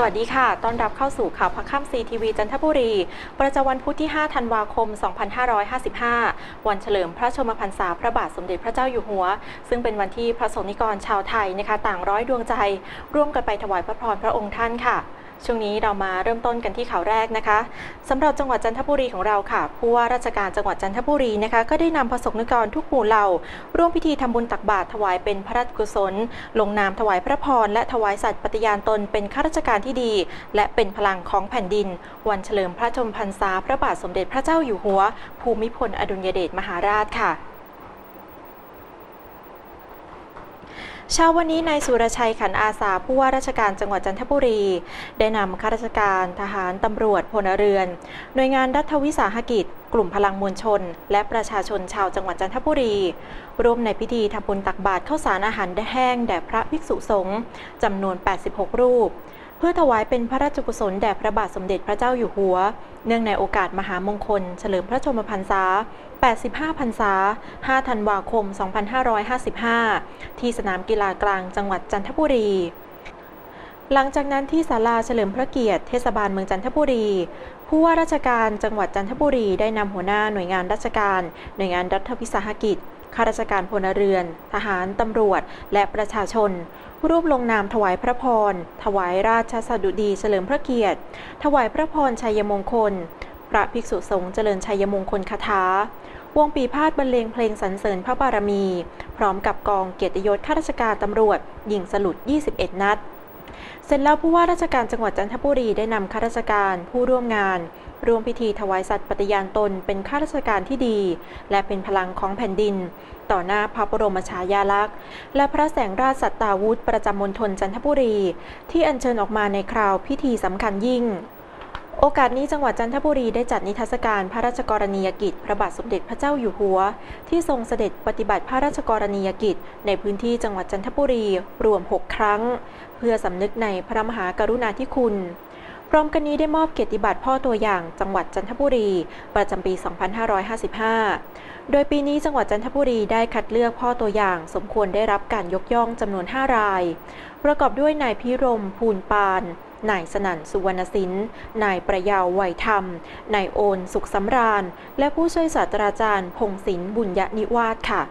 สวัสดีค่ะ ต้อนรับเข้าสู่ข่าวพักค่ำซีทีวีจันทบุรี ประจำวันพุธที่ 5 ธันวาคม 2555 วันเฉลิมพระชนมพรรษาพระบาทสมเด็จพระเจ้าอยู่หัว ซึ่งเป็นวันที่พระสงฆ์นิกรชาวไทยนะคะต่างร้อยดวงใจ ร่วมกันไปถวายพระพรพระองค์ท่านค่ะ ช่วงนี้เรามาเริ่มต้นกันที่ข่าวแรกนะคะสำหรับจังหวัดจันทบุรีของเราค่ะผู้ว่าราชการจังหวัดจันทบุรีนะคะก็ได้นำประสงค์นิกรทุกหมู่เหล่า ร่วมพิธีทำบุญตักบาตรถวายเป็นพระราชกุศล ลงนามถวายพระพร และถวายสัตย์ปฏิญาณตนเป็นข้าราชการที่ดี และเป็นพลังของแผ่นดิน วันเฉลิมพระชนมพรรษาพระบาทสมเด็จพระเจ้าอยู่หัว ภูมิพลอดุลยเดชมหาราชค่ะ เช้าวันนี้นายสุรชัยขันอาสาผู้ว่าราชการจังหวัดจันทบุรี ได้นำข้าราชการทหารตำรวจพลเรือน หน่วยงานรัฐวิสาหกิจ กลุ่มพลังมวลชน และประชาชนชาวจังหวัดจันทบุรี ร่วมในพิธีทำบุญตักบาตรข้าวสารอาหารแห้งแด่พระภิกษุสงฆ์จำนวน 86 รูป เพื่อถวายเป็นพระราชกุศลแด่พระบาทสมเด็จพระเจ้าอยู่หัว เนื่องในโอกาสมหามงคล เฉลิมพระชนมพรรษา 85 พรรษา 5 ธันวาคม 2555 ที่สนามกีฬากลางจังหวัดจันทบุรี หลังจากนั้นที่ศาลาเฉลิมพระเกียรติเทศบาลเมืองจันทบุรี ผู้ว่าราชการจังหวัดจันทบุรีได้นำหัวหน้าหน่วยงานราชการ หน่วยงานรัฐวิสาหกิจข้าราชการพลเรือน ทหาร ตำรวจ และประชาชน รูปลงนามถวายพระพร ถวายราชสดุดีเฉลิมพระเกียรติ ถวายพระพรชัยมงคล พระภิกษุสงฆ์เจริญชัยมงคลคาถาวงปีพาดบรรเลงเพลงสรรเสริญพระบารมี พร้อมกับกองเกียรติยศข้าราชการตำรวจ ยิงสลุด 21 นัด เสร็จแล้วผู้ว่าราชการจังหวัดจันทบุรีได้นำข้าราชการผู้ร่วมงานร่วมพิธีถวายสัตย์ปฏิญาณตนเป็นข้าราชการที่ดี และเป็นพลังของแผ่นดิน ต่อหน้าพระบรมฉายาลักษณ์ และพระแสงราชสัตตาวุธประจำมณฑลจันทบุรี ที่อัญเชิญออกมาในคราวพิธีสำคัญยิ่ง โอกาสนี้จังหวัดจันทบุรีได้จัดนิทรรศการพระราชกรณียกิจ พระบาทสมเด็จพระเจ้าอยู่หัว ที่ทรงเสด็จปฏิบัติพระราชกรณียกิจ ในพื้นที่จังหวัดจันทบุรีรวม 6 ครั้ง เพื่อสำนึกในพระมหากรุณาธิคุณ พร้อมกันนี้ได้มอบเกียรติบัตรพ่อตัวอย่างจังหวัดจันทบุรี ประจำปี 2555 โดยปีนี้จังหวัดจันทบุรีได้คัดเลือกพ่อตัวอย่าง สมควรได้รับการยกย่องจำนวน 5 ราย ประกอบด้วยนายพิรม ภูลปาน นายสนั่นสุวรรณสินนายประยาวไหวธรรม นายโอนสุขสำราญ และผู้ช่วยศาสตราจารย์พงศิลป์บุญยนิวาสค่ะ